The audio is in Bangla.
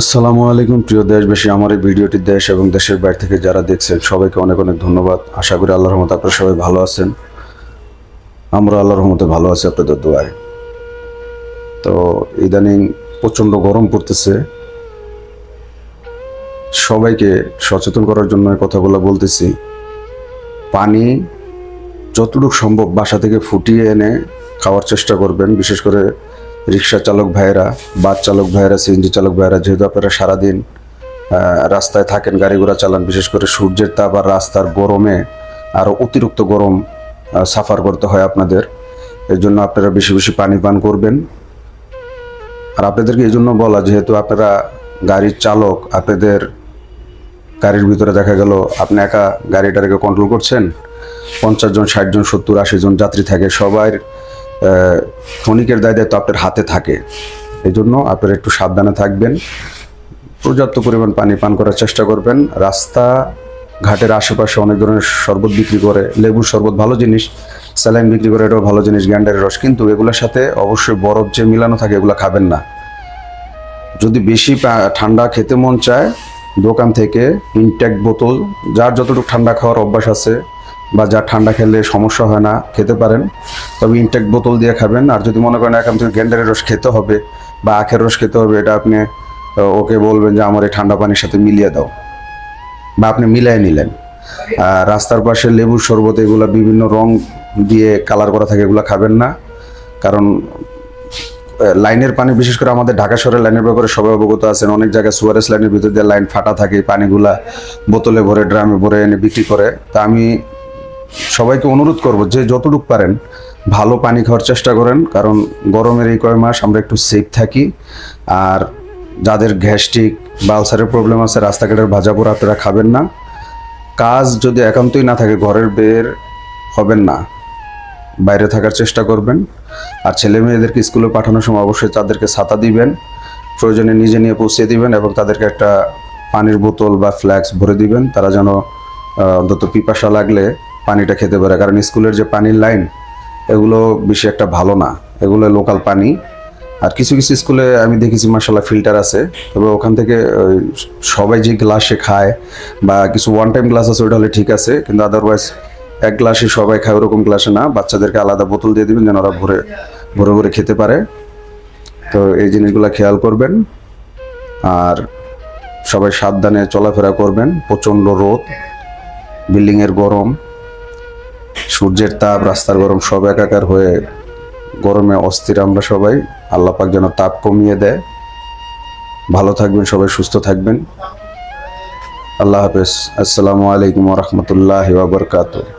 আসসালামু আলাইকুম, প্রিয় দেশবাসী। আমার এই ভিডিওটি দেশ এবং দেশের বাইরে থেকে যারা দেখছেন, সবাইকে অনেক অনেক ধন্যবাদ। আশা করি আল্লাহর রহমতে আপনারা সবাই ভালো আছেন। আমরা আল্লাহর রহমতে ভালো আছি আপনাদের দোয়ায়। তো ইদানিং প্রচণ্ড গরম পড়তেছে। সবাইকে সচেতন করার জন্য কথাগুলো বলতেছি। পানি যতটুকু সম্ভব বাসা থেকে ফুটিয়ে এনে খাওয়ার চেষ্টা করবেন। বিশেষ করে রিক্সা চালক ভাইয়েরা, বাস চালক ভাইয়েরা সিএনজি চালক ভাইয়েরা, যেহেতু আপনারা সারাদিন রাস্তায় থাকেন, গাড়ি ঘোড়া চালান, বিশেষ করে সূর্যের তাপ আর রাস্তার গরমে আরও অতিরিক্ত গরম সাফার করতে হয় আপনাদের। এর জন্য আপনারা বেশি বেশি পানি পান করবেন। আর আপনাদেরকে এই জন্য বলা, যেহেতু আপনারা গাড়ির চালক, আপনাদের গাড়ির ভিতরে দেখা গেল, আপনি একা গাড়িটাকে কন্ট্রোল করছেন, পঞ্চাশ জন, ষাট জন, সত্তর, আশি জন যাত্রী থাকে সবার ক্ষণিকের দায় দায়িত্ব আপনার হাতে থাকে। এই জন্য আপনারা একটু সাবধানে থাকবেন। পর্যাপ্ত পরিমাণ পানি পান করার চেষ্টা করবেন। রাস্তা ঘাটের আশেপাশে অনেক ধরনের শরবত বিক্রি করে, লেবুর শরবত ভালো জিনিস, স্যালাইন বিক্রি করে, এটাও ভালো জিনিস, গ্যান্ডারের রস। কিন্তু এগুলোর সাথে অবশ্যই বরফ যে মিলানো থাকে, এগুলো খাবেন না। যদি বেশি ঠান্ডা খেতে মন চায়, দোকান থেকে ইনটেক বোতল, যার যতটুকু ঠান্ডা খাওয়ার অভ্যাস আছে বা যা ঠান্ডা খেলে সমস্যা হয় না, খেতে পারেন। তবে ইনটেক বোতল দিয়ে খাবেন। আর যদি মনে করেন এখান থেকে গ্যান্ডারের রস খেতে হবে বা আখের রস খেতে হবে, এটা আপনি ওকে বলবেন যে, আমার এই ঠান্ডা পানির সাথে মিলিয়ে দাও। বা আপনি মিলাই নিলেন। আর রাস্তার পাশে লেবুর শরবত, এগুলো বিভিন্ন রং দিয়ে কালার করা থাকে, এগুলো খাবেন না। কারণ লাইনের পানি, বিশেষ করে আমাদের ঢাকা শহরের লাইনের ব্যাপারে সবাই অবগত আছেন, অনেক জায়গায় সুয়ারেস লাইনের ভিতর দিয়ে লাইন ফাটা থাকে, পানিগুলা বোতলে ভরে, ড্রামে ভরে এনে বিক্রি করে। তা আমি সবাইকে অনুরোধ করব যে যতটুকু পারেন ভালো পানি খাওয়ার চেষ্টা করেন, কারণ গরমের এই কয় মাস আমরা একটু সেফ থাকি। আর যাদের গ্যাস্ট্রিক বা আলসারের প্রবলেম আছে, রাস্তাঘাটের ভাজা পোড়া আপনারা খাবেন না। কাজ যদি একান্তই না থাকে, ঘরের বের হবেন না। বাইরে থাকার চেষ্টা করবেন। আর ছেলে মেয়েদেরকে স্কুলে পাঠানোর সময় অবশ্যই তাদেরকে ছাতা দিবেন। প্রয়োজনে নিজে নিয়ে পৌঁছে দিবেন এবং তাদেরকে একটা পানির বোতল বা ফ্ল্যাক্স ভরে দিবেন। তারা যেন অন্তত পিপাসা লাগলে পানিটা খেতে পারে। কারণ স্কুলের যে পানির লাইন, এগুলো বেশি একটা ভালো না। এগুলো লোকাল পানি। আর কিছু কিছু স্কুলে আমি দেখেছি মার্শাল্লাহ ফিল্টার আছে। তবে ওখান থেকে সবাই যে গ্লাসে খায় বা কিছু ওয়ান টাইম গ্লাস আছে ওটা হলে ঠিক আছে। কিন্তু আদারওয়াইজ এক গ্লাসে সবাই খায়, ওরকম গ্লাসে না। বাচ্চাদেরকে আলাদা বোতল দিয়ে দিবেন, যেন ওরা ভরে ভরে ভরে খেতে পারে। তো এই জিনিসগুলো খেয়াল করবেন। আর সবাই সাবধানে চলাফেরা করবেন। প্রচণ্ড রোদ। বিল্ডিংয়ের গরম। সূর্যের তাপ, রাস্তার গরম সব একাকার হয়ে গরমে অস্থির আমরা সবাই। আল্লাপাক যেন তাপ কমিয়ে দেয়। ভালো থাকবেন, সবাই সুস্থ থাকবেন। আল্লাহ হাফেজ। আসসালামু আলাইকুম রহমতুল্লাহ ওবরকাতুহ